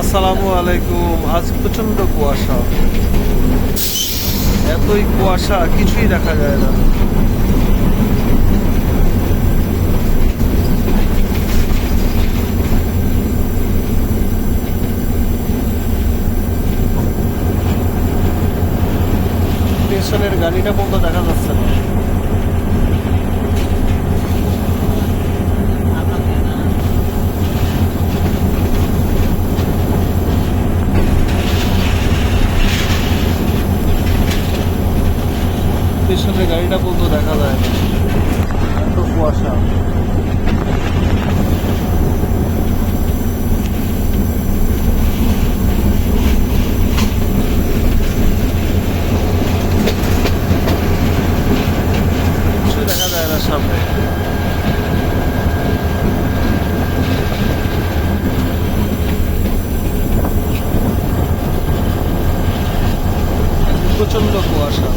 আসসালামু আলাইকুম। আজ প্রচণ্ড কুয়াশা। এতই কুয়াশা, কিছুই দেখা যায় না। পেছনের গাড়িটা পর্যন্ত দেখা যাচ্ছে না। পেছনের গাড়িটা পর্যন্ত দেখা যায়। এত কুয়াশা। প্রচণ্ড কুয়াশা।